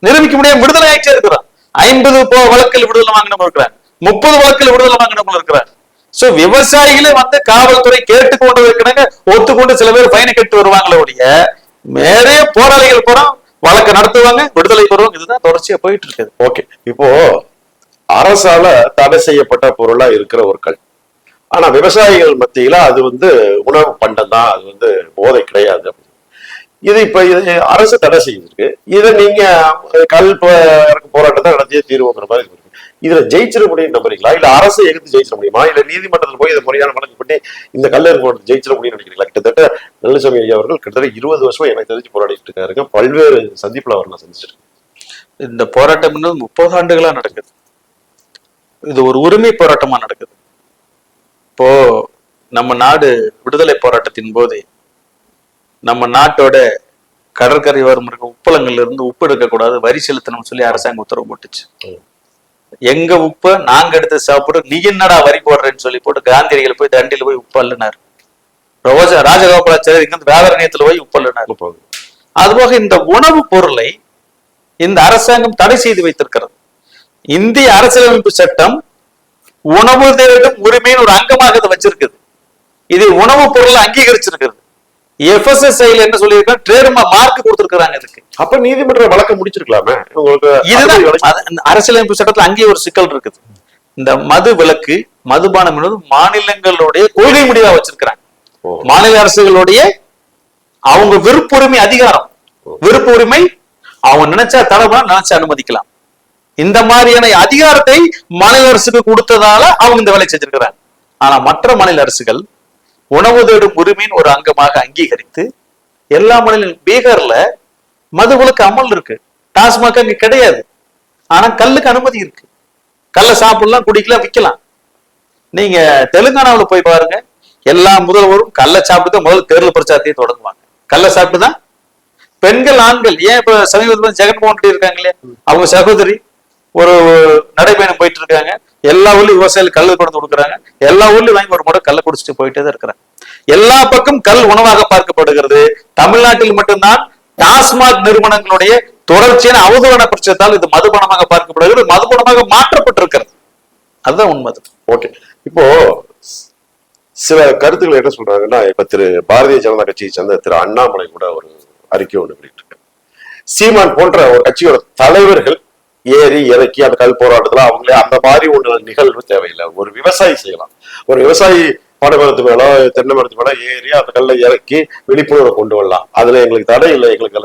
நிரூபிக்க முடியாது விடுதலை ஆயிடுச்சே இருக்கிறோம் ஐம்பது போ வழக்கில் விடுதலை வாங்கினவங்க இருக்கிறாங்க. முப்பது வழக்கில் விடுதலை வாங்கினவங்க இருக்கிறாங்க. சோ விவசாயிகளே வந்து காவல்துறை கேட்டுக்கொண்டு இருக்கிறாங்க ஒத்துக்கொண்டு சில பேர் பயணம் கட்டு வருவாங்களே ஒழிய நிறைய போராளிகள் போறோம் வழக்கு நடத்துவாங்க விடுதலை பெறுவாங்க இதுதான் தொடர்ச்சியா போயிட்டு இருக்குது ஓகே. இப்போ அரசால தடை செய்யப்பட்ட பொருளா இருக்கிற ஒரு கல். ஆனா விவசாயிகள் மத்தியில அது வந்து உணவு பண்டம் தான் அது வந்து போதை கிடையாது இது இப்ப இது அரசு தடை செய்திருக்கு. இதை நீங்க கல் போராட்டத்தை நடத்திய தீர்வுங்கிற மாதிரி இருக்கு. இதுல ஜெயிச்சிட முடியும் நம்புறீங்களா இல்ல அரசை எதிர்த்து ஜெயிச்சிட முடியுமா? இல்ல நீதிமன்றத்தில் போய் இதை முறையான வழக்கு பண்ணி இந்த கல் இறக்கு ஜெயிச்சிட முடியும்னு நினைக்கிறீங்களா? கிட்டத்தட்ட நல்லசாமி ஐயா அவர்கள் கிட்டத்தட்ட இருபது வருஷமா எனக்கு தெரிஞ்சு போராடிட்டு இருக்காருங்க. பல்வேறு சந்திப்புல அவர் நான் சந்திச்சிருக்கேன். இந்த போராட்டம் என்பது முப்பது ஆண்டுகளா நடக்குது. இது ஒரு உரிமை போராட்டமா நடக்குது. இப்போ நம்ம நாடு விடுதலை போராட்டத்தின் போது நம்ம நாட்டோட கடற்கரை வரும் இருக்க உப்பளங்கள்ல இருந்து உப்பு எடுக்கக்கூடாது வரி செலுத்தணும்னு சொல்லி அரசாங்கம் உத்தரவு போட்டுச்சு. எங்க உப்பை நாங்க எடுத்து சாப்பிட்டு நீ என்னடா வரி போடுறேன்னு சொல்லி போட்டு காந்தியடிகள் போய் தண்டியில போய் உப்பு அள்ளினார் ரோஜா ராஜகோபாலாச்சாரியர் இங்க வேதாரண்யத்துல போய் உப்பு அள்ளினார் இப்போ அதுபோக இந்த உணவுப் பொருளை இந்த அரசாங்கம் தடை செய்து வைத்திருக்கிறது. இந்திய அரசியலமைப்பு சட்டம் உணவு தேடும் உரிமையின் ஒரு அங்கமாக இதை வச்சிருக்குது. இது உணவுப் பொருளை அங்கீகரிச்சிருக்கிறது. எஃப்எஸ்எஸ்ஐல என்ன சொல்லியிருக்காங்க? ட்ரேட் மார்க் கொடுத்திருக்கிறாங்க இதுக்கு. அப்ப நீதிமன்ற வழக்கம் முடிச்சிருக்கலாமே? உங்களுக்கு அரசியலமைப்பு சட்டத்துல அங்கேயே ஒரு சிக்கல் இருக்குது. இந்த மது விலக்கு மதுபானம் என்பது மாநிலங்களுடைய கொள்கை முடிவா வச்சிருக்கிறாங்க. மாநில அரசுகளுடைய அவங்க விருப்புரிமை அதிகாரம். விருப்ப உரிமை அவங்க நினைச்சா தலைவா நினைச்சா அனுமதிக்கலாம். இந்த மாதிரியான அதிகாரத்தை மாநில அரசுக்கு கொடுத்ததால அவங்க இந்த வேலை செஞ்சிருக்கிறாங்க. ஆனா மற்ற மாநில அரசுகள் உணவு தேடும் உரிமையின் ஒரு அங்கமாக அங்கீகரித்து எல்லா மாநில பீகார்ல மதுவிலக்கு அமல் இருக்கு. டாஸ்மாக் அங்க கிடையாது. ஆனா கல்லுக்கு அனுமதி இருக்கு. கல்லை சாப்பிடலாம் குடிக்கலாம் விற்கலாம். நீங்க தெலுங்கானாவுல போய் பாருங்க. எல்லா முதல்வரும் கல்லை சாப்பிட்டு தான் முதல் தேர்தல் பிரச்சாரத்தையே தொடங்குவாங்க. கல்லை சாப்பிட்டு தான் பெண்கள் ஆண்கள் ஏன் இப்ப சமீபத்தில் ஜெகன்மோகன் ரெட்டி இருக்காங்களே? அவங்க சகோதரி ஒரு நடைபயணம் போயிட்டு இருக்காங்க. எல்லா ஊர்லயும் விவசாயிகள் கல் கொண்டு கொடுக்குறாங்க. எல்லா ஊர்லயும் வாங்கி ஒரு முறை கல்லை குடிச்சிட்டு போயிட்டே தான் இருக்கிறாங்க. எல்லா பக்கம் கல் உணவாக பார்க்கப்படுகிறது. தமிழ்நாட்டில் மட்டும்தான் டாஸ்மாக் நிறுவனங்களுடைய தொடர்ச்சியான அவதூறான பிரச்சனத்தால் இது மதுபணமாக பார்க்கப்படுகிறது மதுபணமாக மாற்றப்பட்டிருக்கிறது. அதுதான் உண்மை. ஓகே. இப்போ சில கருத்துக்கள் என்ன சொல்றாங்கன்னா இப்ப திரு பாரதிய ஜனதா கட்சியை சேர்ந்த திரு அண்ணாமலை கூட ஒரு அறிக்கை ஒன்று வெளியிட்டிருக்காரு சீமான் போன்ற ஒரு கட்சியோட தலைவர்கள் ஏறி இறக்கி அந்த கல் போராட்டத்துல அவங்களே அந்த மாதிரி ஒன்று நிகழ்வு தேவையில்லை. ஒரு விவசாயி செய்யலாம். ஒரு விவசாயி பனை மரத்து மேல தென்னை மரத்து மேல ஏறி அந்த கல்லை இறக்கி விழிப்புணர்வை கொண்டு வரலாம். அதுல எங்களுக்கு தடை இல்லை எங்களுக்கு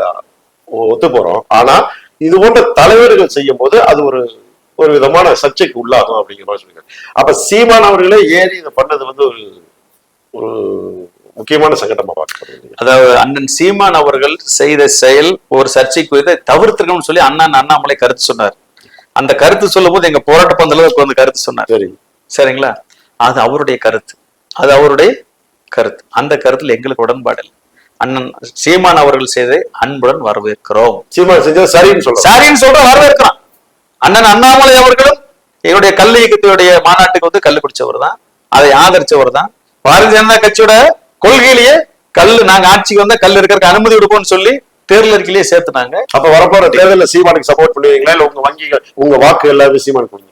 ஒத்து போறோம். ஆனா இது போன்ற தலைவர்கள் செய்யும் போது அது ஒரு ஒரு விதமான சர்ச்சைக்கு உள்ளாகும் அப்படிங்கிற மாதிரி சொல்லியிருக்காரு அப்ப சீமான் அவர்களே ஏறி இதை பண்ணது வந்து ஒரு ஒரு முக்கியமான சங்கடமா பார்க்கப்படுது அதாவது அண்ணன் சீமான் அவர்கள் செய்த செயல் ஒரு சர்ச்சைக்குரியதை தவிர்த்திருக்கணும்னு சொல்லி அண்ணன் அண்ணாமலை கருத்து சொன்னார். அந்த கருத்து சொல்லும் போது எங்க போராட்ட பந்தல வந்து கருத்து சொன்னார். சரி. சரிங்களா? அது அவருடைய கருத்து. அது அவருடைய கருத்து. அந்த கருத்துல எங்களுக்கு உடன்பாடு இல்லை. அண்ணன் சீமான் அவர்கள் செய்ததை அன்புடன் வரவேற்கிறோம். சீமான் செஞ்சது சரின்னு சொல்றேன் சரின்னு சொல்ற வரவேற்கிறான் அண்ணன் அண்ணாமலை அவர்களும் என்னுடைய கல்வி இயக்கத்துடைய மாநாட்டுக்கு வந்து கல்லு பிடிச்சவர் தான். அதை ஆதரிச்சவர் தான். பாரதிய ஜனதா கட்சியோட கொள்கையிலேயே கல்லு நாங்க ஆட்சிக்கு வந்தா கல் இருக்கிறதுக்கு அனுமதி கொடுப்போம்னு சொல்லி தேர்தல் அறிக்கையிலேயே சேர்த்துனாங்க அப்ப வரப்போற தேர்தலில் சீமானுக்கு சப்போர்ட் பண்ணுவீங்களா? இல்ல உங்க வங்கிகள் உங்க வாக்கு எல்லாமே சீமான் கொடுங்க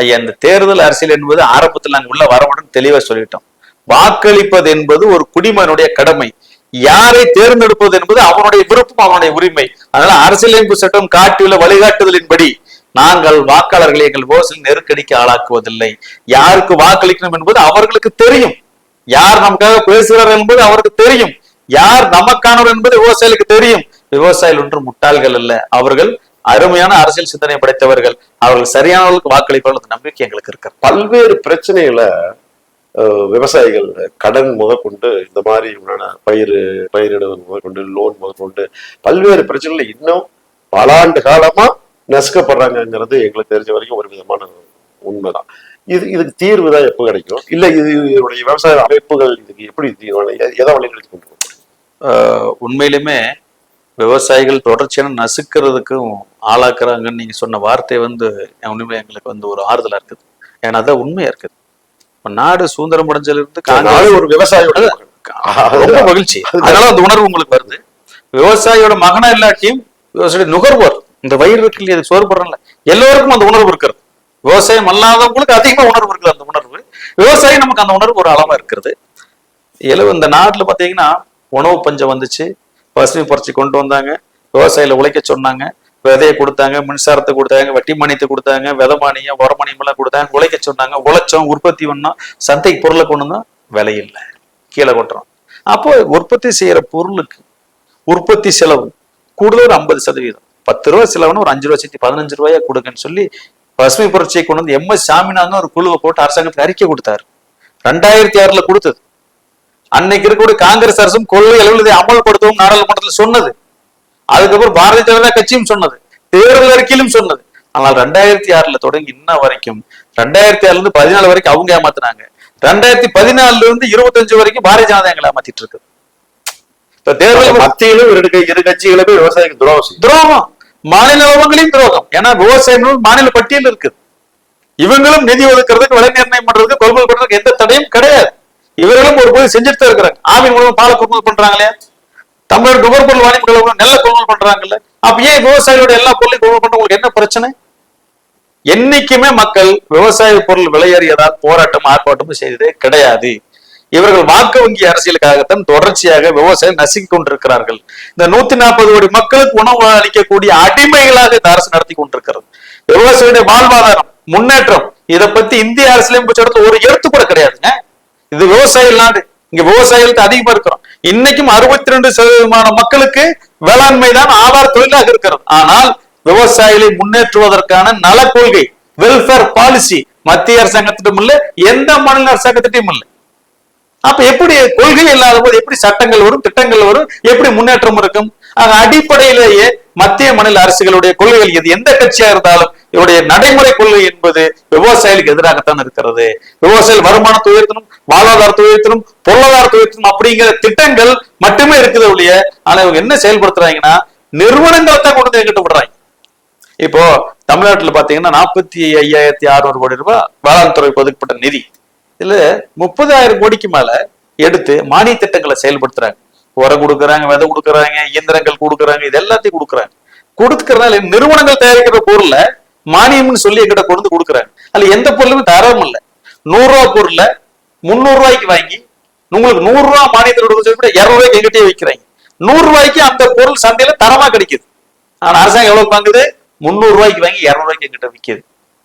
ஐயா இந்த தேர்தல் அரசியல் என்பது ஆரம்பத்தில் நாங்க உள்ள வரவுடன் தெளிவா சொல்லிட்டோம். வாக்களிப்பது என்பது ஒரு குடிமகனுடைய கடமை. யாரை தேர்ந்தெடுப்பது என்பது அவனுடைய விருப்பம் அவனுடைய உரிமை. அதனால அரசியலமைப்பு சட்டம் காட்டியுள்ள வழிகாட்டுதலின்படி நாங்கள் வாக்காளர்களை எங்கள் ஓசில் நெருக்கடிக்கு ஆளாக்குவதில்லை. யாருக்கு வாக்களிக்கணும் என்பது அவர்களுக்கு தெரியும். யார் நமக்காக பேசுகிறார் என்பது அவருக்கு தெரியும். யார் நமக்கானவர் என்பது விவசாயிகளுக்கு தெரியும். விவசாயிகள் ஒன்று முட்டாள்கள் அல்ல. அவர்கள் அருமையான அரசியல் சிந்தனை படைத்தவர்கள். அவர்கள் சரியானவர்களுக்கு வாக்களிப்பார்கள் நம்பிக்கை எங்களுக்கு இருக்கு. பல்வேறு பிரச்சனைகளை விவசாயிகள் கடன் முதற்கொண்டு இந்த மாதிரி உண்டான பயிர் பயிரிடுவது முதற்கொண்டு லோன் முதற்கொண்டு பல்வேறு பிரச்சனைகள் இன்னும் பல ஆண்டு காலமா நசுக்கப்படுறாங்கங்கிறது எங்களுக்கு தெரிஞ்ச வரைக்கும் ஒரு விதமான உண்மைதான். இது இதுக்கு தீர்வு தான் எப்போ கிடைக்கும்? இல்ல இது இதனுடைய விவசாய அமைப்புகள் இதுக்கு எப்படி எதை வழிநடத்தி கொண்டு உண்மையிலுமே விவசாயிகள் தொடர்ச்சியான நசுக்கிறதுக்கும் ஆளாக்குறாங்கன்னு நீங்க சொன்ன வார்த்தை வந்து உண்மையிலே எங்களுக்கு வந்து ஒரு ஆறுதலா இருக்குது. ஏன்னா அதான் உண்மையா இருக்குது. நாடு சுதந்திரம் அடைஞ்சதுல இருந்து நானும் காங்கிரஸ் ஒரு விவசாயியோட. ரொம்ப மகிழ்ச்சி. அதனால அந்த உணர்வு உங்களுக்கு வருது. விவசாயியோட மகனா இல்லாட்டியும் விவசாய நுகர்வோர் இந்த வயிறு இருக்கு இல்லையா சோறு போடுறோம்ல எல்லோருக்கும் அந்த உணர்வு இருக்கிறது. விவசாயம் அல்லாதவங்களுக்கு அதிகமா உணர்வு இருக்குது அந்த உணர்வு. விவசாயம் நமக்கு அந்த உணர்வு ஒரு அளவா இருக்கிறது எழுவ இந்த நாட்டுல பாத்தீங்கன்னா உணவு பஞ்சம் வந்துச்சு. பசுமை புரட்சி கொண்டு வந்தாங்க. விவசாயில உழைக்க சொன்னாங்க. விதையை கொடுத்தாங்க மின்சாரத்தை கொடுத்தாங்க வட்டி மானியத்தை கொடுத்தாங்க விதை மானியம் உரமானியம் எல்லாம் கொடுத்தாங்க உழைக்க சொன்னாங்க உழைச்சோம் உற்பத்தி பண்ணோம் சந்தைக்கு பொருளை கொண்டு தான் விலை இல்லை. கீழே கொட்டுறோம். அப்போ உற்பத்தி செய்யற பொருளுக்கு உற்பத்தி செலவு கூடுதல் ஒரு ஐம்பது சதவீதம். பத்து ரூபா செலவுன்னு ஒரு அஞ்சு ரூபா சேர்த்து பதினஞ்சு ரூபாயா கொடுங்கன்னு சொல்லி பசுமை புரட்சியை கொண்டு வந்து எம் எஸ் சாமிநாதன் ஒரு குழுவை போட்டு அரசாங்கத்துக்கு அறிக்கை கொடுத்தாரு. ரெண்டாயிரத்தி ஆறுல கொடுத்தது. அன்னைக்கு இருக்கக்கூடிய காங்கிரஸ் அரசும் கொள்கை அலுவலகத்தை அமல்படுத்தவும் நாடாளுமன்றத்தில் சொன்னது. அதுக்கப்புறம் பாரதிய ஜனதா கட்சியும் சொன்னது. தேர்தல் அறிக்கையிலும் சொன்னது. ஆனால் ரெண்டாயிரத்தி ஆறுல தொடங்கி இன்ன வரைக்கும் ரெண்டாயிரத்தி ஆறுல இருந்து பதினாலு வரைக்கும் அவங்க ஏமாத்துனாங்க. ரெண்டாயிரத்தி பதினாலுல இருந்து இருபத்தஞ்சு வரைக்கும் பாரதிய ஜனதா எங்களை ஏமாத்திட்டு இருக்கு. இப்ப தேர்தல் மத்தியிலும் இரு கட்சிகளுமே விவசாயிக்கு துரோகம் துரோகம். மாநில உறவுகளையும் துரோகம். ஏன்னா விவசாயம் மாநில பட்டியல் இருக்குது இவங்களும் நிதி ஒதுக்குறதுக்கு விலை நிர்ணயம் பண்றதுக்கு கொள்முதல் பண்றதுக்கு எந்த தடையும் கிடையாது. இவர்களும் ஒரு போது செஞ்சுட்டு இருக்கிறாங்க. ஆவின் மூலம் பாலை கொள்முதல் பண்றாங்க இல்லையா தமிழர் நுகர்பொருள் வாணிபுகள் மூலம் கொள்முதல் பண்றாங்கல்ல. அப்ப ஏன் விவசாயியோட எல்லா பொருளையும் கொள்முதல் பண்ற உங்களுக்கு என்ன பிரச்சனை? என்னைக்குமே மக்கள் விவசாய பொருள் விலையேறியதால் போராட்டம் ஆர்ப்பாட்டமும் செய்ததே கிடையாது. இவர்கள் வாக்கு வங்கி அரசியலுக்காகத்தான் தொடர்ச்சியாக விவசாயம் நசுக்கிக் கொண்டிருக்கிறார்கள். இந்த நூத்தி நாற்பது கோடி மக்களுக்கு உணவு அளிக்கக்கூடிய அடிமைகளாக இந்த அரசு நடத்தி கொண்டிருக்கிறது. விவசாயியுடைய வாழ்வாதாரம் முன்னேற்றம் இதை பத்தி இந்திய அரசியலமைப்பு சட்டத்துல ஒரு எழுத்து கூட கிடையாதுங்க. இது விவசாய நாடு. இங்க விவசாயிகளுக்கு அதிகமா இருக்கிறோம். இன்னைக்கும் அறுபத்தி ரெண்டு சதவீதமான மக்களுக்கு வேளாண்மை தான் ஆதார தொழிலாக இருக்கிறது. ஆனால் விவசாயிகளை முன்னேற்றுவதற்கான நல கொள்கை வெல்ஃபேர் பாலிசி மத்திய அரசாங்கத்திட்டம் இல்ல எந்த மாநில அரசாங்கத்திட்டையும் இல்லை. அப்ப எப்படி கொள்கை இல்லாத போது எப்படி சட்டங்கள் வரும் திட்டங்கள் வரும் எப்படி முன்னேற்றம் இருக்கும்? ஆக அடிப்படையிலேயே மத்திய மாநில அரசுகளுடைய கொள்கைகள் எது எந்த கட்சியா இருந்தாலும் இவருடைய நடைமுறை கொள்கை என்பது விவசாயிகளுக்கு எதிராகத்தான் இருக்கிறது. விவசாயிகள் வருமானத்தை உயர்த்தணும் வாழ்வாதாரத்தை உயர்த்தணும் பொருளாதாரத்தை உயர்த்தணும் அப்படிங்கிற திட்டங்கள் மட்டுமே இருக்குது ஒழிய ஆனா இவங்க என்ன செயல்படுத்துறாங்கன்னா நிறுவனங்களை தான் கொண்டு வந்து எங்கிட்ட விடுறாங்க. இப்போ தமிழ்நாட்டுல பாத்தீங்கன்னா நாற்பத்தி ஐயாயிரத்தி அறுநூறு கோடி ரூபாய் வேளாண் துறைக்கு ஒதுக்கப்பட்ட நிதி. இதுல முப்பதாயிரம் கோடிக்கு மேல எடுத்து மானிய திட்டங்களை செயல்படுத்துறாங்க. உரம் கொடுக்குறாங்க விதை கொடுக்குறாங்க இயந்திரங்கள் கொடுக்குறாங்க இது எல்லாத்தையும் கொடுக்குறாங்க. கொடுக்கறதுனால நிறுவனங்கள் தயாரிக்கிற பொருளை மானியம்னு சொல்லி எங்கிட்ட கொண்டு கொடுக்குறாங்க அதுல எந்த பொருளுமே தரம் இல்ல. நூறு ரூபா பொருள்ல முந்நூறு ரூபாய்க்கு வாங்கி உங்களுக்கு நூறு ரூபாய் மானியத்தில் சொல்லி இருநூறு ரூபாய்க்கு எங்கிட்டயே விற்கிறாங்க. நூறு ரூபாய்க்கு அந்த பொருள் சந்தையில தரமா கிடைக்குது. ஆனா அரசாங்கம் எவ்வளவு வாங்குது? முந்நூறு ரூபாய்க்கு வாங்கி இருநூறு ரூபாய்க்கு எங்கிட்ட விற்கிது.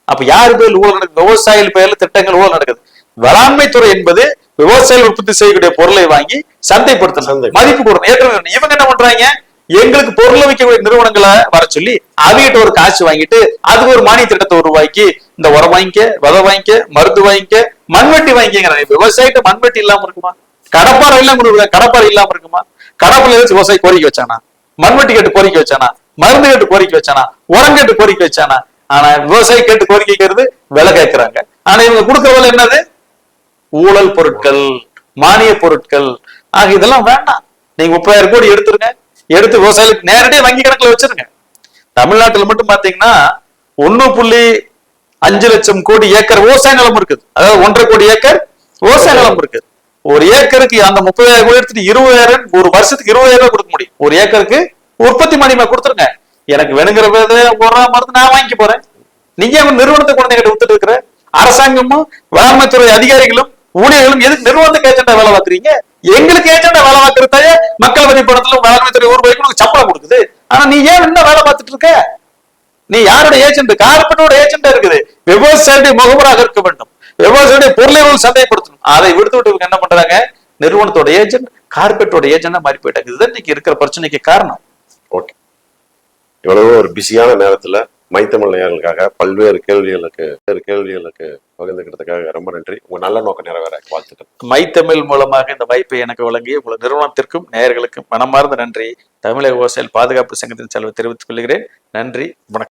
அப்ப யாரு பேர் ஊழல் நடக்குது? விவசாயிகள் பேர்ல திட்டங்கள் ஊழல் நடக்குது. வேளாண்மை துறை என்பது விவசாயிகள் உற்பத்தி செய்யக்கூடிய பொருளை வாங்கி சந்தைப்படுத்தணும். சந்தை. மதிப்பு மதிப்பு கொடுக்கணும். ஏற்கனவே இவங்க என்ன பண்றாங்க? எங்களுக்கு பொருளை வைக்கக்கூடிய நிறுவனங்களை வர சொல்லி அவிகிட்ட ஒரு காசு வாங்கிட்டு அதுக்கு ஒரு மானிய திட்டத்தை உருவாக்கி இந்த உரம் வாங்கிக்க விதை வாங்கிக்க மருந்து வாங்கிக்க மண்வெட்டி வாங்கிக்கிறாங்க விவசாயிட்ட மண்வெட்டி இல்லாம இருக்குமா? கடப்பாறை இல்லாம இருக்குதா? கடப்பாறை இல்லாம இருக்குமா? கடப்பாறை ஏதாச்சும் விவசாயி கோரிக்கை வச்சானா? மண்வெட்டி கேட்டு கோரிக்கை வச்சானா? மருந்து கேட்டு கோரிக்கை வச்சானா? உரம் கேட்டு கோரிக்கை வச்சானா? ஆனா விவசாயி கேட்டு கோரிக்கைக்கிறது விலை கேட்கறாங்க. ஆனா இவங்க கொடுக்குற விலை என்னது? ஊழல் பொருட்கள் மானிய பொருட்கள். ஆக இதெல்லாம் வேண்டாம். நீங்க முப்பதாயிரம் கோடி எடுத்துருங்க. எடுத்து விவசாயிகளுக்கு நேரடியாக வங்கி கணக்குல வச்சிருங்க. தமிழ்நாட்டுல மட்டும் பாத்தீங்கன்னா ஒன்னு புள்ளி அஞ்சு லட்சம் கோடி ஏக்கர் விவசாய நிலம் இருக்குது. அதாவது ஒன்றரை கோடி ஏக்கர் விவசாய நிலம் இருக்குது. ஒரு ஏக்கருக்கு அந்த முப்பதாயிரம் கோடி எடுத்துட்டு இருபதாயிரம் ஒரு வருஷத்துக்கு இருபதாயிரம் ரூபாய் கொடுக்க முடியும். ஒரு ஏக்கருக்கு உற்பத்தி மானியமா கொடுத்துருங்க. எனக்கு வேணுங்கிற விதை மருந்து நான் வாங்கிக்க போறேன். நீங்க அவங்க நிறுவனத்தை குழந்தைகிட்ட வித்துட்டு இருக்கிற? அரசாங்கமும் வேளாண்மைத்துறை அதிகாரிகளும் ஊழியர்களும் எதுக்கு நிறுவனத்துக்கு ஏஜெண்டா வேலை பார்க்குறீங்க? எங்களுக்கு ஏஜெண்டா வேலை பார்க்கறதாய மக்கள் வரி பணத்துல வேளாண்மைத்துறை ஒரு ரூபாய்க்கு உனக்கு சம்பளம் கொடுக்குது. ஆனா நீ ஏன் என்ன வேலை பார்த்துட்டு இருக்க? நீ யாரோட ஏஜென்ட் கார்பெட்டோட ஏஜெண்டா இருக்குது. விவசாயியுடைய முகவராக இருக்க வேண்டும். விவசாயியுடைய பொருளை சந்தைப்படுத்தணும் அதை விடுத்து விட்டு இவங்க என்ன பண்றாங்க? நிறுவனத்தோட ஏஜென்ட் கார்பெட்டோட ஏஜென்டா மாறி போயிட்டாங்க. இதுதான் இன்னைக்கு இருக்கிற பிரச்சனைக்கு காரணம். ஓகே. இவ்வளவு ஒரு பிஸியான நேரத்துல மைத்தமிழ் நேயர்களுக்காக பல்வேறு கேள்விகளுக்கு கேள்விகளுக்கு பகிர்ந்துக்கிறதுக்காக ரொம்ப நன்றி. உங்க நல்ல நோக்கம் நிறைவேற. வாழ்த்துக்கள். மைத்தமிழ் மூலமாக இந்த வாய்ப்பை எனக்கு வழங்கிய உங்கள் நிறுவனத்திற்கும் நேயர்களுக்கும் மனமார்ந்த நன்றி. தமிழக விவசாயிகள் பாதுகாப்பு சங்கத்தின் செலவு தெரிவித்துக் கொள்கிறேன். நன்றி. வணக்கம்.